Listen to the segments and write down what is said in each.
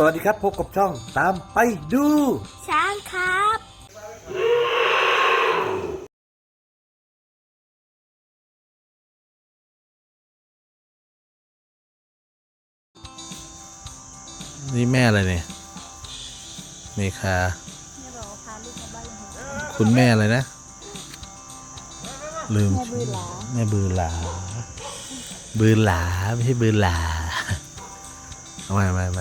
สวัสดีครับพบกับช่องตามไปดู ช้างครับ นี่แม่อะไรเนี่ยเมคาไม่บอกว่าพาลูกมาบ้านเลยคุณแม่อะไรนะ ลืมแม่บือหลาแม่บือหลา บือหลา ไม่ใช่บือหลา เอาไปไปไป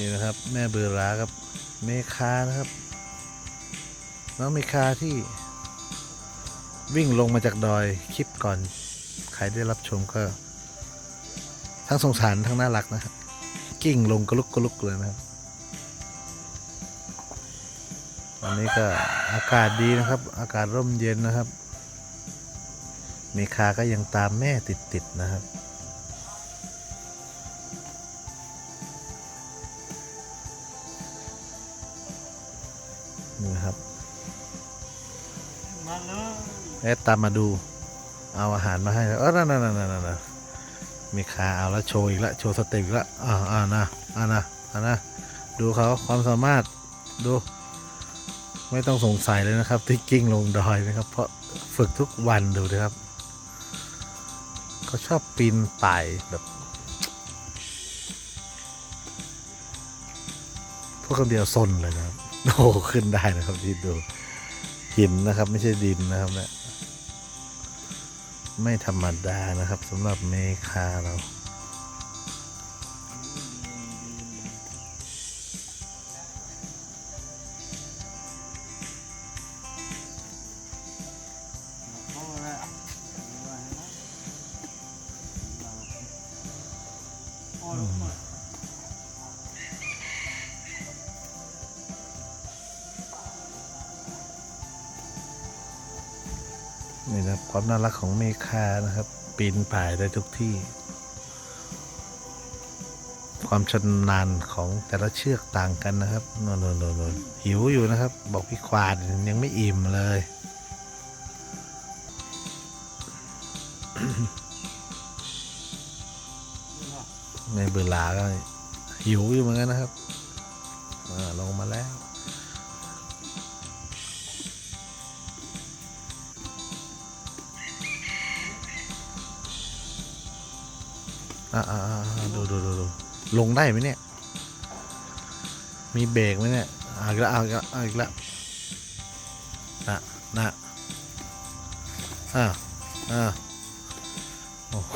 นี่นะครับ แม่เบือหลากับ เมคานะครับ น้องเมคาที่วิ่งลงมาจากดอยคลิปก่อน ใครได้รับชมก็ ทั้งสงสารทั้งน่ารักนะครับ กิ้งลงกระลุกกระลุกเลยนะครับวันนี้ก็อากาศดีนะครับ อากาศร่มเย็นนะครับ เมคาก็ยังตามแม่ติดๆนะครับ แอดตามมาดู เอาอาหารมาให้แล้วเออนั่นนั่นนั่นนั่นนั่นเมคาเอาแล้วโชว์อีกแล้วโชว์สเต็ปอีกแล้วอ่าอ่านะอ่านะอ่านะดูเขาความสามารถดู ไม่ต้องสงสัยเลยนะครับ ที่กิ้งลงดอยนะครับ เพราะฝึกทุกวันดูนะครับเขาชอบปีนป่ายแบบพวกคนเดียวซนเลยนะครับโอ้ขึ้นได้นะครับที่ดูหินนะครับ ไม่ใช่ดินนะครับเนะี่ย ไม่ธรรมดานะครับสำหรับเมคาเรา ความน่ารักของเมคานะครับ ปีนป่ายได้ทุกที่ ความชำนาญของแต่ละเชือกต่างกันนะครับโน่นนนนหิวอยู่นะครับ บอกพี่ควานยังไม่อิ่มเลยในเบื่อหลาก็หิวอยู่เหมือนกันนะครับอาลงมาแล้ว อ่าอ่าดูดูดูดูลงได้ไหมเนี่ย มีเบรกไหมเนี่ยเอาอีกแล้วเอาอีกแล้วเอาอีกแล้วนะนะอ่าอ่าโอ้โห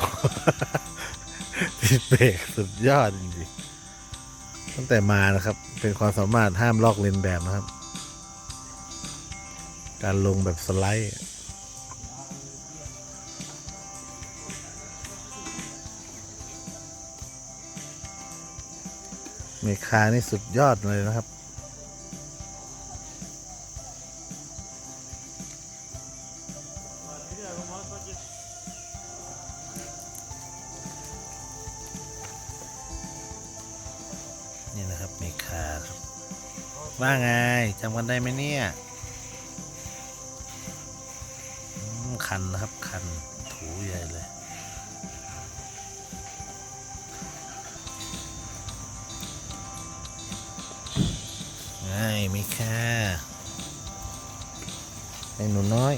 ติดเบรกสุดยอดจริงๆตั้งแต่มานะครับ เป็นความสามารถห้ามลอกเลนแบบนะครับ การลงแบบสไลด์ มคานี่สุดยอดเลยนะครับ นี่นะครับเมคาครับว่าไงจำกันได้ไหมเนี่ยคันนะครับคัน น้อย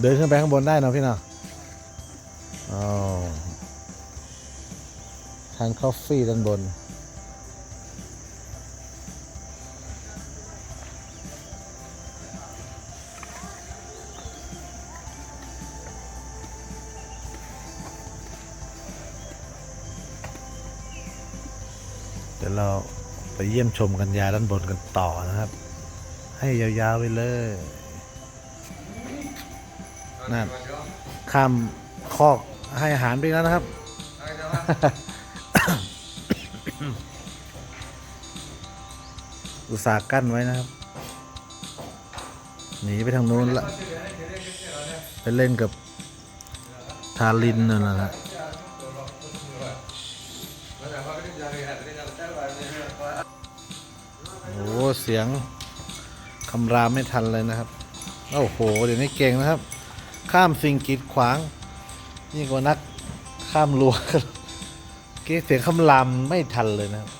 เดินขึ้นไปข้างบนได้นะพี่เนาะ ทานคอฟฟี่ด้านบน เดี๋ยวเราไปเยี่ยมชมกันยาด้านบนกันต่อนะครับ ให้ยาวๆไปเลยนั่นข้ามคอกให้อาหารไปแล้วนะครับ อุตส่าหกั้นไว้นะครับหนีไปทางนู้นละไปเล่นกับทารินนั่นแหละโอ้โหเสียงคำรามไม่ทันเลยนะครับโอ้โหเดี๋ยวนี้เก่งนะครับ ข้ามสิ่งกีดขวาง ยิ่งกว่านักข้ามรั้วเก๊เสียงคำรามไม่ทันเลยนะครับ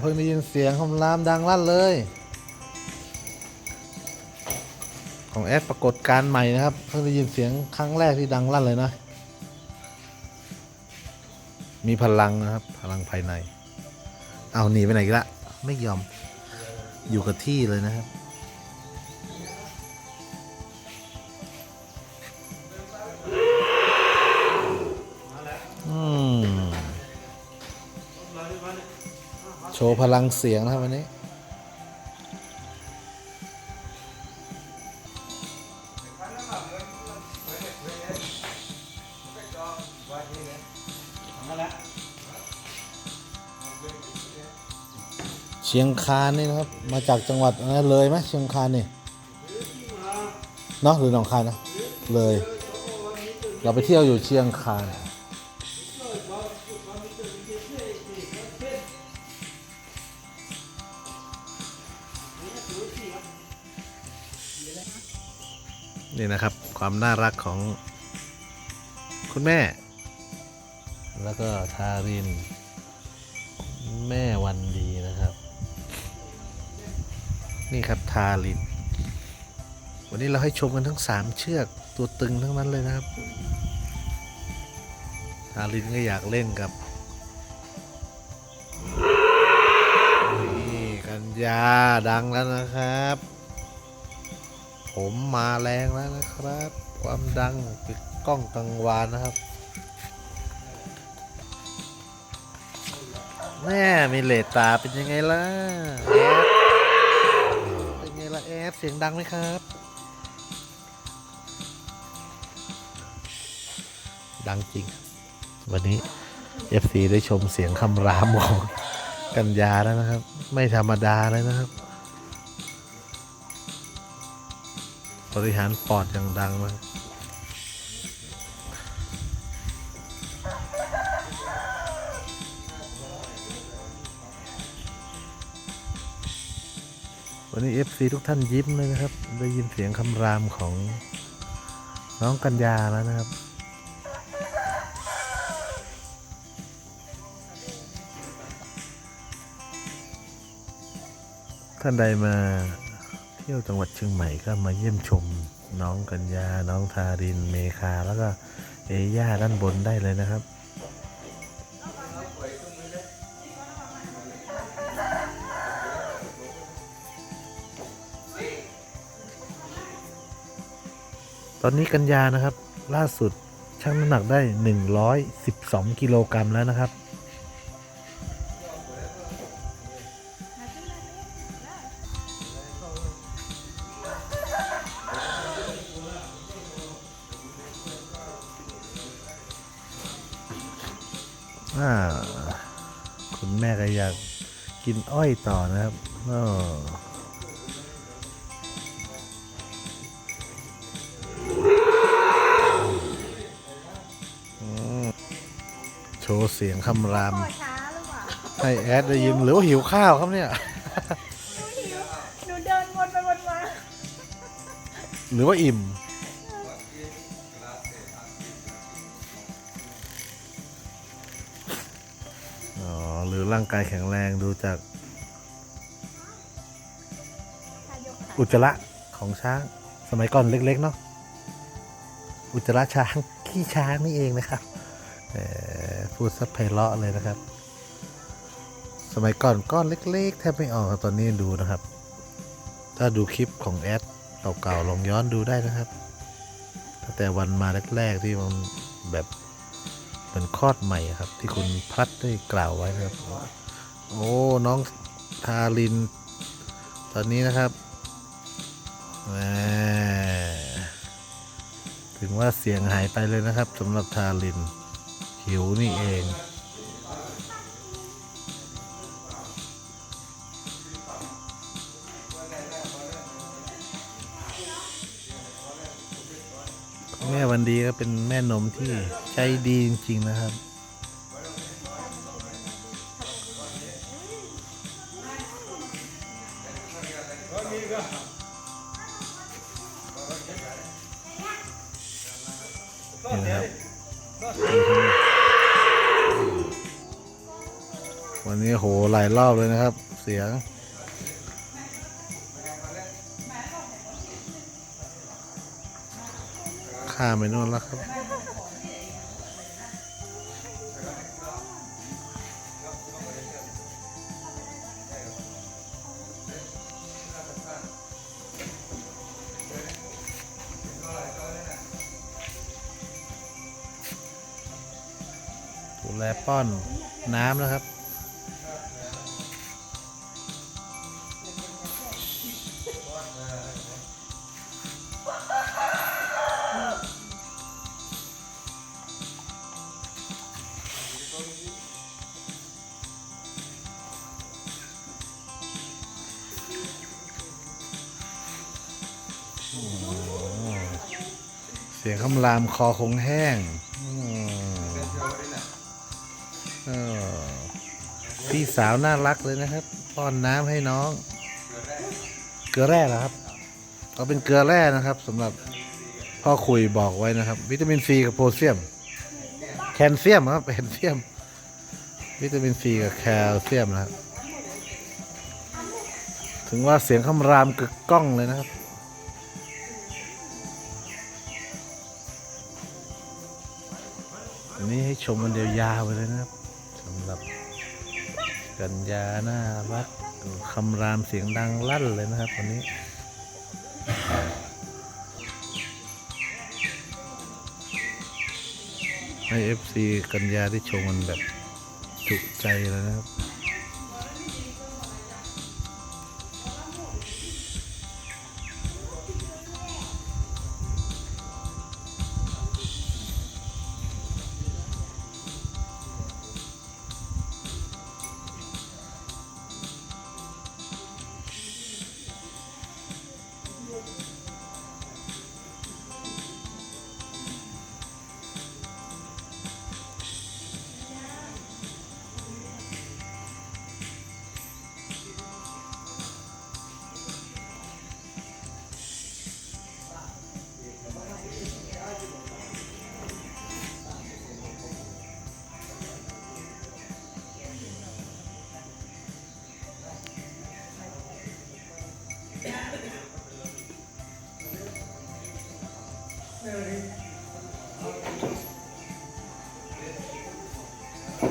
เพิ่งได้ยินเสียงคำรามดังลั่นเลย ของแอดปรากฏการณ์ใหม่นะครับ เพิ่งได้ยินเสียงครั้งแรกที่ดังลั่นเลยนะ มีพลังนะครับ พลังภายใน เอาหนีไปไหนกันละ ไม่ยอม อยู่กับที่เลยนะครับ โชว์พลังเสียงนะครับวันนี้ เชียงคานนี่นะครับ มาจากจังหวัดอะไรเลยไหมเชียงคานนี่เนาะหรือหนองคายนะ เลย เราไปเที่ยวอยู่เชียงคาน นี่นะครับความน่ารักของคุณแม่ แล้วก็ทาริน แม่วันดีนะครับ นี่ครับทาริน วันนี้เราให้ชมกันทั้งสามเชือกตัวตึงทั้งนั้นเลยนะครับ ทารินก็อยากเล่นกับนี่กันยาดังแล้วนะครับ ผมมาแรงแล้วนะครับ ความดังปิดกล้องกังวานนะครับแม่มีเลตตาเป็นยังไงล่ะแอดเป็นไงล่ะแอดเสียงดังไหมครับ ดังจริง วันนี้ FC ได้ชมเสียงคำรามของกันยาแล้วนะครับ ไม่ธรรมดาเลยนะครับ บริหารปอดอย่างดังนะครับวันนี้ FC ทุกท่านยิ้มเลยนะครับ ได้ยินเสียงคำรามของน้องกัญญาแล้วนะครับ ท่านใดมา ที่ยวจังหวัดเชียงใหม่ก็มาเยี่ยมชมน้องกัญญา น้องทาริน เมคา แล้วก็เอย่าด้านบนได้เลยนะครับ ตอนนี้กัญญานะครับ ล่าสุดชั่งน้ำหนักได้ 112 กิโลกรัมแล้วนะครับ อ้อยต่อนะครับอ้ออืมโชว์เสียงคำรามพ่อช้าหรือเปล่าให้แอดได้ยินหรือว่าหิวข้าวครับเนี่ย หนูหิวหนูเดินวนไปวนมาหรือว่าอิ่ม อ๋อ หรือร่างกายแข็งแรงดูจาก อุจจาระของช้าง สมัยก่อนเล็กๆเนาะอุจจาระช้างขี้ช้างนี่เองนะครับพูดซับไพเราะเลยนะครับ สมัยก่อนก้อนเล็กๆแทบไม่ออกตอนนี้ดูนะครับ ถ้าดูคลิปของแอดเก่าๆลองย้อนดูได้นะครับตั้งแต่วันมาแรกๆที่มันแบบเป็นคลอดใหม่ครับ ที่คุณพัดได้กล่าวไว้นะครับ โอ้น้องทาริน ตอนนี้นะครับ ถึงว่าเสียงหายไปเลยนะครับสำหรับทาริน หิวนี่เองแม่วันดีก็เป็นแม่นมที่ใจดีจริง ๆ นะครับ รอบเลยนะครับ เสียง ข้ามไปโน่นแล้วครับดูแลป้อนน้ำนะครับ เสียงคำรามคอคงแห้งพี่สาวน่ารักเลยนะครับ ป้อนน้ำให้น้อง เกลือแร่เหรอครับก็เป็นเกลือแร่นะครับสำหรับพ่อคุยบอกไว้นะครับ วิตามินซีกับโพแทสเซียม แคลเซียมครับแคลเซียม วิตามินซีกับแคลเซียมนะครับ ถึงว่าเสียงคำรามกึกก้องเลยนะครับ นี้ให้ชมมันเดียวยาวไปเลยนะครับสำหรับกัญญาหน้ารักคำรามเสียงดังลั่นเลยนะครับวันนี้ให้เอฟซีกัญญาได้ชมมันแบบจุใจเลยนะครับ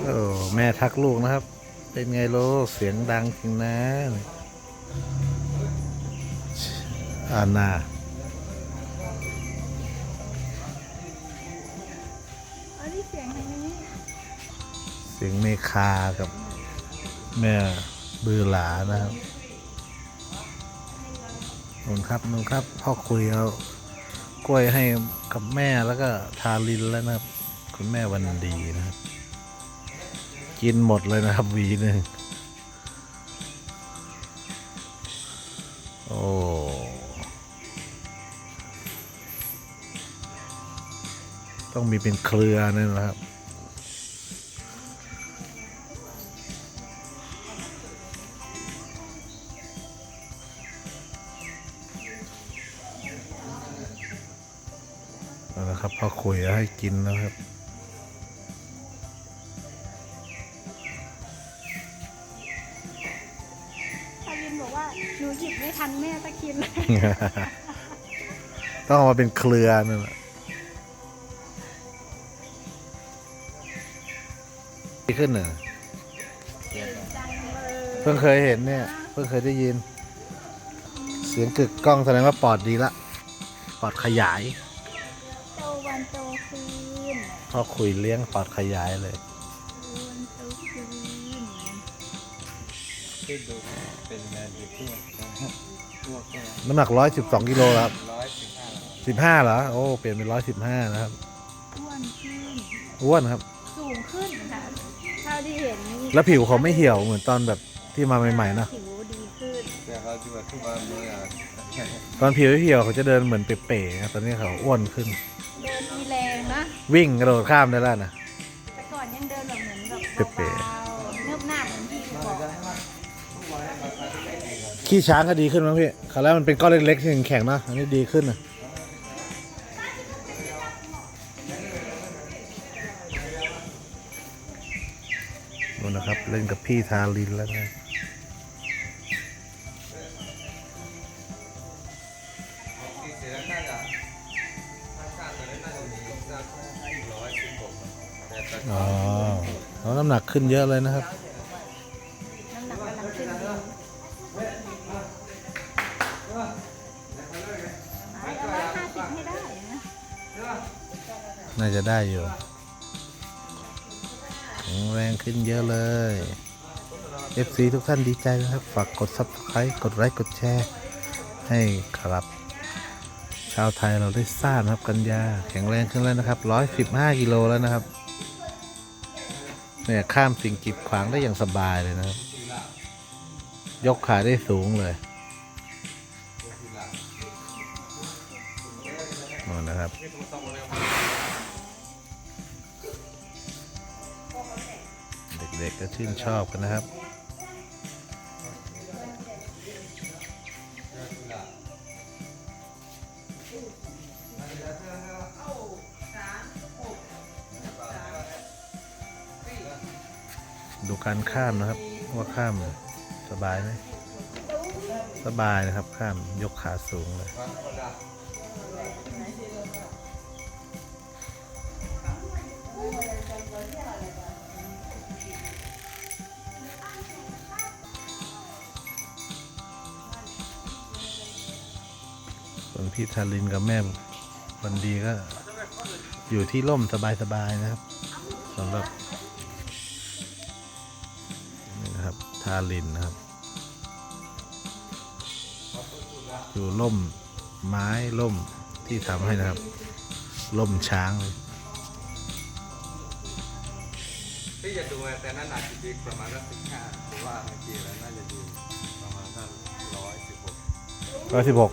โอ้แม่ทักลูกนะครับ เป็นไงโลกเสียงดังจริงนะอานาอันนี้เสียงทางนี้เสียงเมคากับแม่บือหลานะครับนุ่นครับนุ่นครับพ่อคุยเอากล้วยให้กับแม่แล้วก็ทาลินแล้วนะครับ คุณแม่วันดีนะครับ กินหมดเลยนะครับหวีหนึ่งโอ้ต้องมีเป็นเครือนั่นนะครับเอาละครับพอคุยแล้วให้กินนะครับ ทันแม่ตะคินเลยต้องเอามาเป็นเครือนั่นแหละดีขึ้นเหรอจังเลยเพิ่งเคยเห็นเนี่ย เพิ่งเคยได้ยิน เสียงกึกก้องแสดงว่าปอดดีละ ปอดขยาย โตวันโตคืนพอคุยเลี้ยงปอดขยายเลยโตวันโตคืนขึ้นดูเป็นงานอยู่ที่ตัวตัว น้ำหนักร้อยสิบสองกิโลแล้วครับร้อยสิบห้าสิบห้าเหรอ โอ้ เปลี่ยนเป็นร้อยสิบห้านะครับ อ้วนขึ้น อ้วนครับ สูงขึ้นค่ะเท่าที่เห็นแล้วผิวเขาไม่เหี่ยวเหมือนตอนแบบที่มาใหม่ๆนะผิวดีขึ้น แต่เขาจะมาทุกวันนี้อะตอนผิวเหี่ยวเขาจะเดินเหมือนเป๋ๆนะตอนนี้เขาอ้วนขึ้น เดินมีแรงนะ วิ่งกระโดดข้ามได้แล้วนะ แต่ก่อนยังเดินแบบเหมือนแบบเป๋เบา ขี้ช้างก็ดีขึ้นมั้งพี่คราวแรกมันเป็นก้อนเล็กๆที่แข็งๆเนอะอันนี้ดีขึ้นนะดูนะครับ เล่นกับพี่ทารินแล้วนะที่เสียน่าจะถ้าการตอนนี้น่าจะมีสักร้อยสิบหกแต่ตอนอ๋อแล้วน้ำหนักขึ้นเยอะเลยนะครับ เอาร้ห้าสิบให้ได้นะน่าจะได้อยู่แข็งแรงขึ้นเยอะเลย FC ทุกท่านดีใจนะครับ ฝากกด Subscribe กดไลค์กดแชร์ ให้ครับ ชาวไทยเราได้ทราบนะครับกันยา แข็งแรงขึ้นแล้วนะครับ 115กิโลแล้วนะครับเนี่ยข้ามสิ่งกีดขวางได้อย่างสบายเลยนะครับ ยกขาได้สูงเลย ชื่นชอบกันนะครับดูการข้ามนะครับ ว่าข้ามสบายไหมสบายนะครับข้ามยกขาสูงเลย พี่ทารินกับแม่วันดีก็ อยู่ที่ร่มสบายๆนะครับสำหรับนี่นะครับทารินนะครับ อยู่ร่มไม้ร่มที่ทำให้นะครับร่มช้างเลยที่จะดูแต่นั่นหนักจริงๆประมาณสักสิบห้าผมว่าเมื่อกี้แล้วน่าจะอยู่ประมาณสักร้อยสิบหกร้อยสิบหก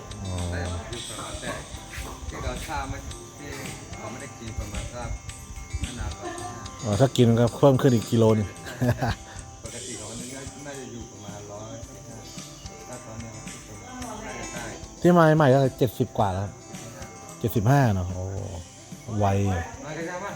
อ๋อถ้ากินก็เพิ่มขึ้นอีกกิโลนึง ปกติของวันนี้น่าจะอยู่ประมาณร้อยสิบห้าถ้าตอนเนี้ยประมาณน่าจะได้ที่มาใหม่ๆก็เจ็ดสิบกว่าแล้วเจ็ดสิบห้าเนาะโอ้ไวอยู่มากันยังมา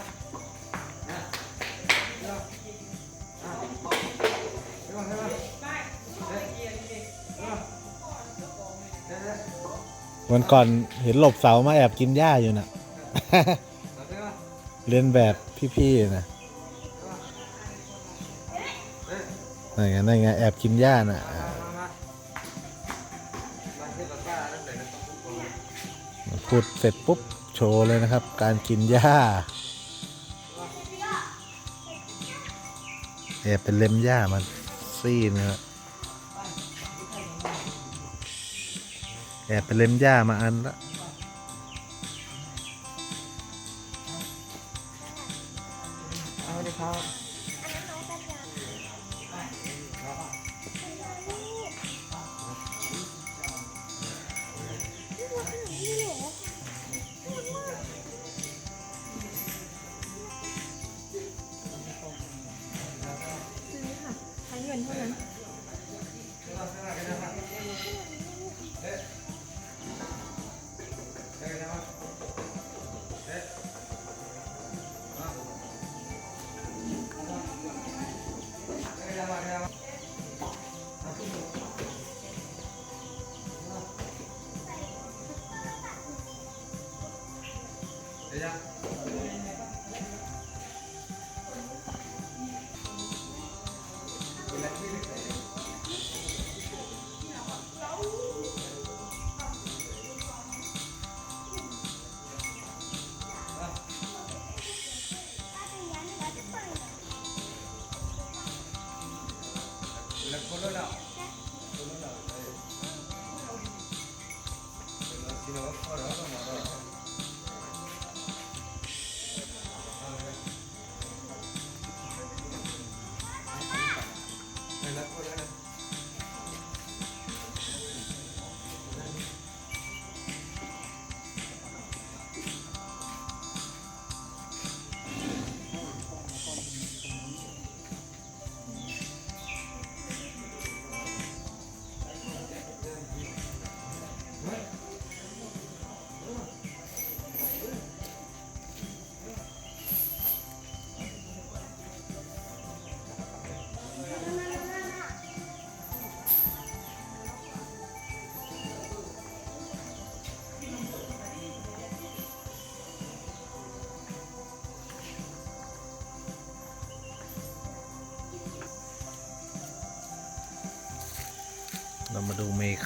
วันก่อนเห็นหลบเสามาแอบกินหญ้าอยู่น่ะ มาเถอะเรียนแบบพี่ๆนะ นั่นไงนั่นไงแอบกินหญ้าน่ะพูดเสร็จปุ๊บโชว์เลยนะครับ การกินหญ้าแอบเป็นเล็มหญ้ามันซี่นื้อแอบเป็นเล็มหญ้ามาอันละ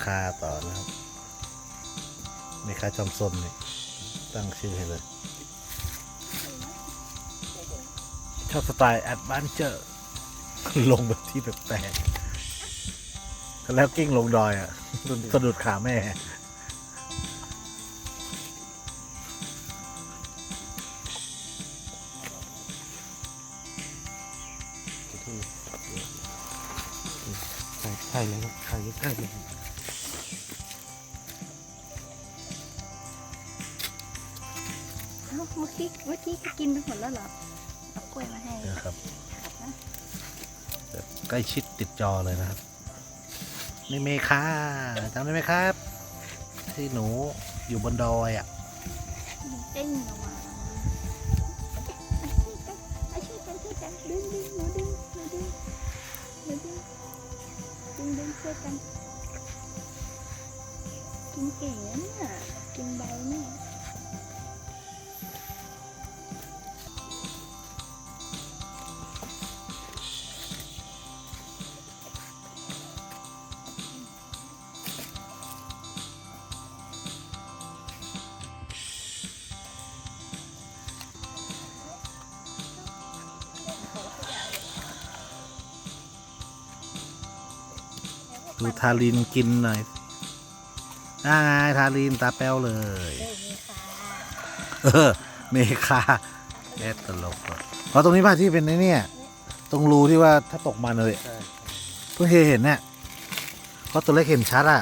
คาต่อนะครับเมคาจอมซนนี่ตั้งชื่อให้เลยชอบสไตล์แอด v านเจอร์ลงแบบที่แปลกๆแล้วกิ้งลงดอยอะสะดุดขาแม่ใช่ใช่เลยครับใช่ใช่เลย อ้าเมื่อกี้เมื่อกี้กินไปหมดแล้วเหรอเอากล้วยมาให้นะครับครับนะแบบใกล้ชิดติดจอเลยนะครับนี่เมคาจำได้ไหมครับ ที่หนูอยู่บนดอยอะมันเต้นออกมาเอาช่วยกันช่วยกันดึงดึงหนูดึงหนูดึงหนูดึงดึงดึงช่วยกันกินเก่งนะเนี่ยกินใบเนี่ย ดูทารินกินหน่อยน่าไงทารินตาแป้วเลย เอ้ยมีค่ะเอเมคาแอดตลกเพราะตรงนี้ป่ะที่เป็นไอ้เนี่ยตรงรูที่ว่าถ้าตกมันเลยเพิ่งเคยเห็นเนี่ยเพราะตัวเล็กเห็นชัดอะ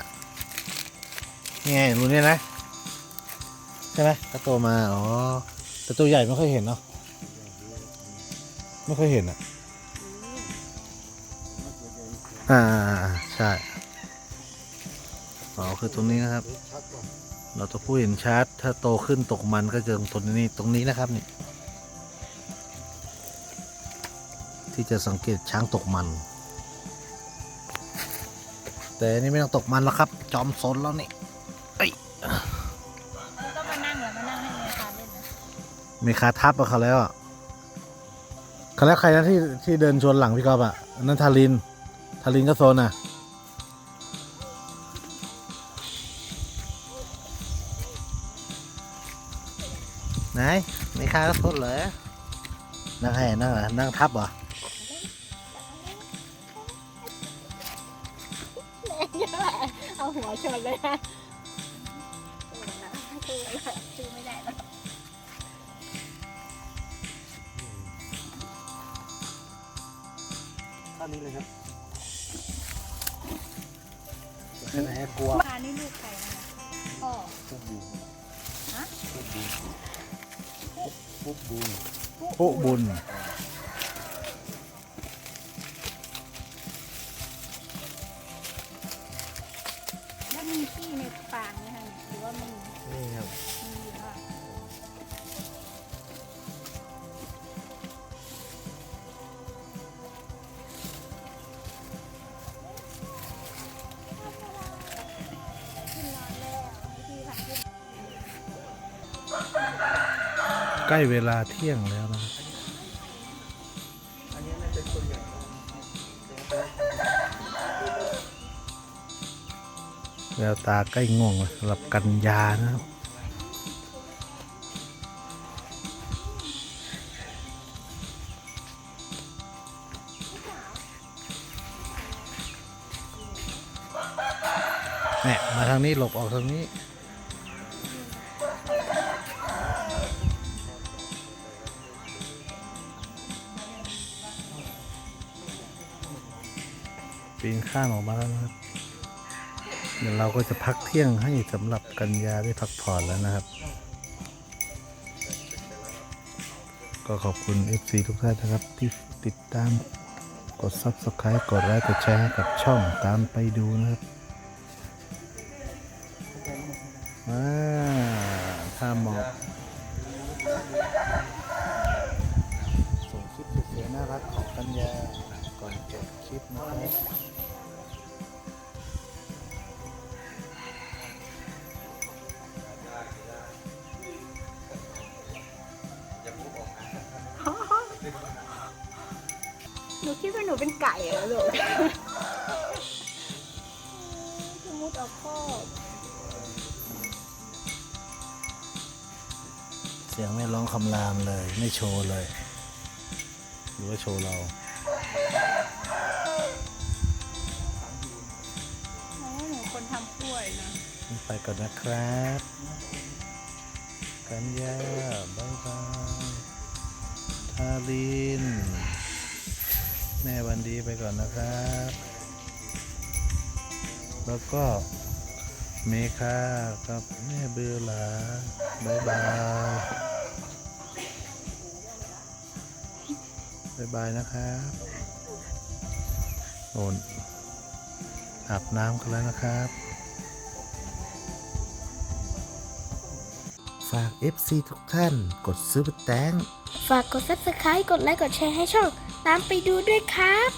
นี่ไงรูเนี่ยนะใช่ไหมถ้าโตมาอ๋อแต่ตัวใหญ่ไม่ค่อยเห็นเนาะไม่ค่อยเห็นอะ อ่าใช่ คือตรงนี้นะครับ เราจะพูดเห็นชัดถ้าโตขึ้นตกมันก็จะตรงนี้ตรงนี้นะครับนี่ที่จะสังเกตช้างตกมัน แต่อันนี่ไม่ต้องตกมันแล้วครับ จอมซนแล้วนี่เอ้ยมันก็มานั่งเหรอมานั่งให้เมคาเล่นนะมีคาทับกับเขาแล้วอะเขาแล้วใครนะที่ที่เดินชวนหลังพี่กอฟอะอันนั้นทารินทารินก็โซนอะ ไหนมีคาก็โซนเหรอนั่งให้นั่งเหรอนั่งทับเหรอเอาหัวชนเลยนะชูเลยชูไม่ได้แล้วท่านี้เลยครับไหนกลัวมานี่ลูก ปุ๊บุญแล้ว ใกล้เวลาเที่ยงแล้วนะแววตาใกล้ง่วงแล้วสำหรับกันยานะครับเนี่ยมาทางนี้หลบออกทางนี้ ปีนข้ามออกมาแล้วนะครับ เดี๋ยวเราก็จะพักเที่ยงให้สำหรับกันยาได้พักผ่อนแล้วนะครับ ก็ขอบคุณ FC ทุกท่านนะครับ ที่ติดตามกด Subscribe กดไลค์กดแชร์กับช่องตามไปดูนะครับอ่าถ้าเหมาะ หนูคิดว่าหนูเป็นไก่เหรอลูกเสียงไม่ร้องคำรามเลย ไม่โชว์เลย หรือว่าโชว์เราอ๋อหนูคนทำกล้วยนะ ไปก่อนนะครับกันยาบายบายทาริน แม่วันดีไปก่อนนะครับ แล้วก็เมคากับแม่เบือหลาบายบายบายบายนะครับโอนอาบน้ำกันแล้วนะครับ ฝาก FC ทุกท่าน กดซื้อแตงฝากกด subscribe กดไลค์ กดแชร์ให้ช่อง ตามไปดูด้วยครับ